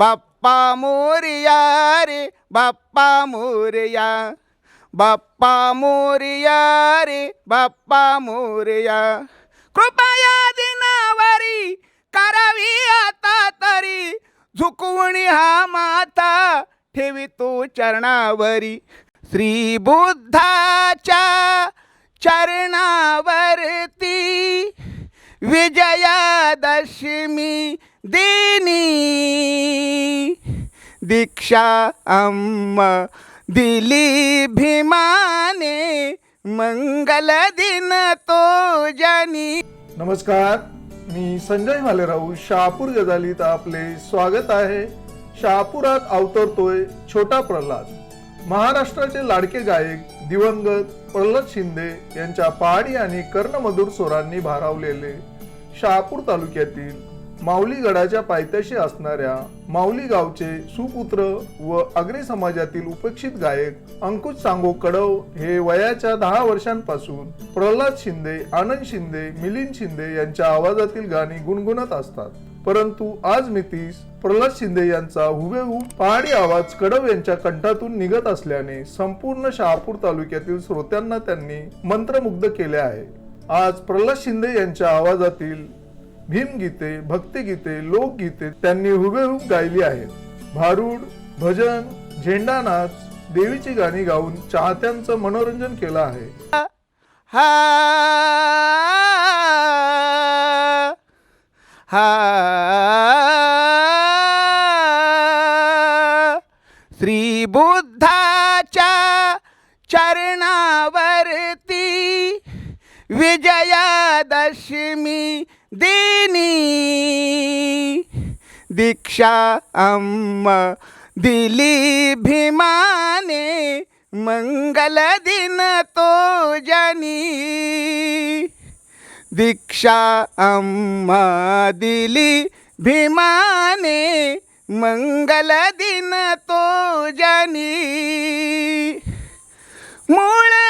बाप्पा मोरिया रे बाप्पा मोरया. बाप्पा मोरया रे बाप्पा मोरया. कृपया दिनावरी करावी आता तरी. झुकवणी हा माथा ठेवी तो चरणावरी. श्री बुद्धाच्या चरणावरती विजयादशमी दिनी। दीक्षा अम्म दिली भीमाने मंगल दिन तो जनी। नमस्कार मी संजय मालेराव शहापूर गजालीत आपले स्वागत आहे. शहापुरात अवतरतोय छोटा प्रल्हाद. महाराष्ट्राचे लाडके गायक दिवंगत प्रल्हाद शिंदे यांच्या पहाडी आणि कर्णमधुर स्वरांनी भारावलेले शहापूर तालुक्यातील माऊली गडाच्या पायथ्याशी असणाऱ्या माऊली गावचे सुपुत्र व आग्रे समाजातील उपेक्षित गायक अंकुश सांगो कडव हे वयाच्या दहा वर्षांपासून प्रल्हाद शिंदे आनंद शिंदे मिलिंद शिंदे यांच्या आवाजातील गाणी गुणगुणत असतात. परंतु आज मितीस प्रल्हाद शिंदे यांचा हुबेहूब पहाडी आवाज कडव यांच्या कंठातून निघत असल्याने संपूर्ण शहापूर तालुक्यातील श्रोत्यांना त्यांनी मंत्रमुग्ध केले आहे. आज प्रल्हाद शिंदे यांच्या आवाजातील भीमगीते भक्तिगीते लोकगीते त्यांनी हुबेहूब गायली आहेत. भारूड भजन झेंडा नाच देवीची गाणी गाऊन चाहत्यांचं मनोरंजन केलं आहे. हा हा श्री बुद्धाच्या चरणावरती विजयादशमी दिनी। दीक्षा अम्म दिली भीमाने मंगल दिन तो जनी। दीक्षा अम्मा दिली भीमाने मंगल दिन तो जनी। मूळ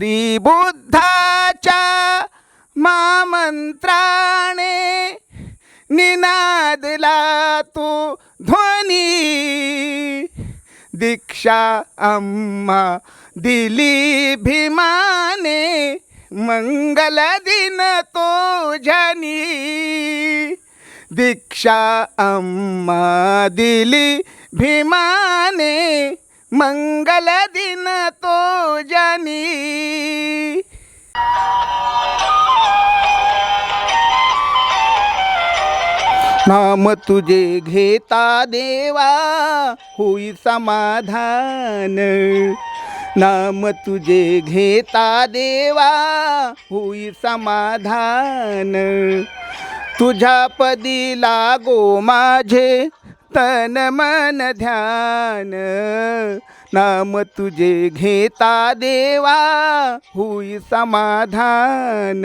श्रीबुद्धाच्या मामंत्राणे मामंत्राने निनादला तो ध्वनी. दीक्षा अम्मा दिली भीमाने मंगल दिन तो जनी दीक्षा अम्मा दिली भीमाने मंगल दिन तो जनी। नाम तुझे घेता देवा होई समाधान। नाम तुझे घेता देवा होई समाधान। तुझ्या पदी लागो माझे तन मन ध्यान नाम तुझे घेता देवा हुई समाधान.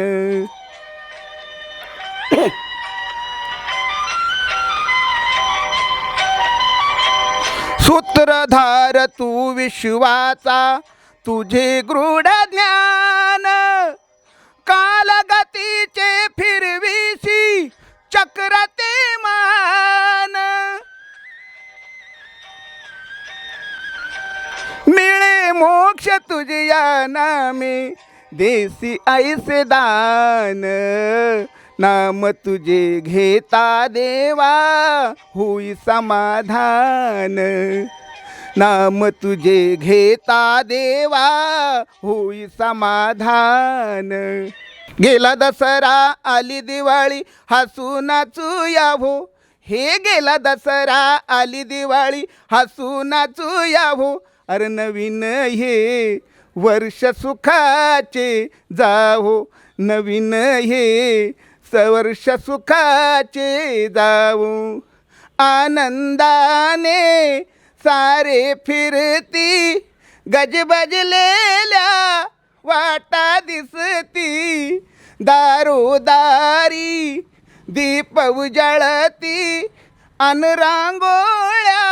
सूत्रधार तू विश्वाचा तुझे गृढ ज्ञान काल मोक्ष तुझ्या नामे देसी ऐसे दान. नाम तुझे घेता देवा होई समाधान. नाम तुझे घेता देवा होई समाधान. गेला दसरा आली दिवाळी हसू नाचू यावो. हे गेला दसरा आली दिवाळी हसू नाचू यावो. अरे नवीन हे वर्ष सुखाचे जावो. नवीन हे सवर्ष सुखाचे जाऊ आनंदाने सारे फिरती गजबजलेल्या वाटा दिसती. दारोदारी दीप उजळती अनरांगोळ्या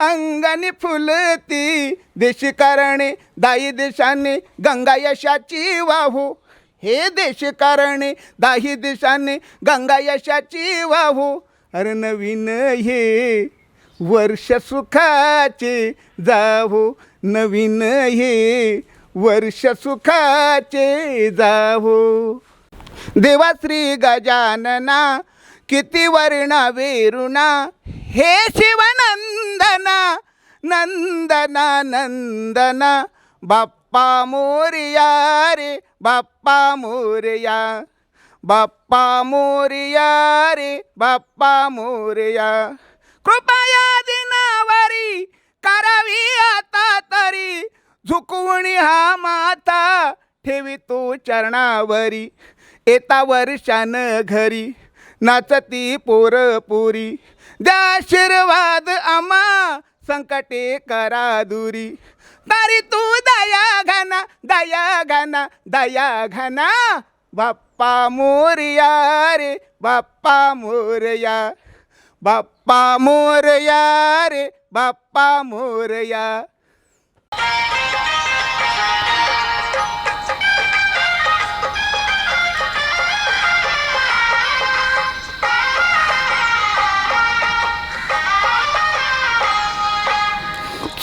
अंगाने फुलती देशकारणे दाई देशाने गंगा यशाची वाहू. हे देशकारणे दाही देशाने गंगा यशाची वाहू. अरे नवीन हे वर्ष सुखाचे जावो नवीन हे वर्ष सुखाचे जावो देवा श्री गजानना किती वर्णा वेरुणा? हे शिवनंदना नंदना नंदना. बाप्पा मोरया रे बाप्पा मोरया. बाप्पा मोरया रे बाप्पा मोरया. कृपया दिनावरी करावी आता तरी. झुकवणी हा माथा ठेवी तो चरणावरी. येता वर्षान घरी. नाचती पोरपुरी. द्या आशीर्वाद आम्हा संकटे करा दुरी. तारी तू दया घाना दया घाना दया घाना. बाप्पा मोरया रे बाप्पा मोरया. बाप्पा मोरया रे बाप्पा मोरया.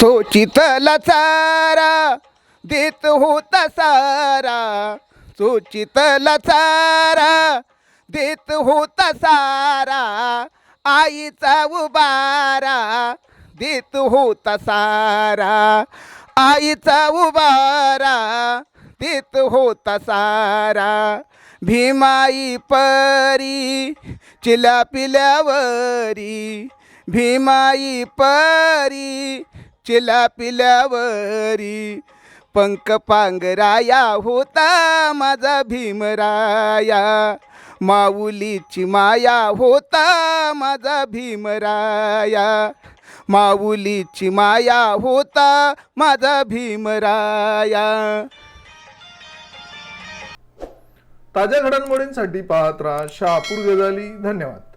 तो चितला चारा देत होता सारा. तो चितला चारा देत होता सारा. आईचा उबारा देत होता सारा. आईचा उबारा देत होता सारा. भीमाई परी चिला पिल्यावरी भीमाई परी चिला पिल्यावरी पंख पांगराया होता माझा भीमराया. माऊलीची माया होता माझा भीमराया. माऊलीची माया होता माझा भीमराया. ताज्या घडामोडींसाठी पाहत राहा शहापूर गजाली. धन्यवाद.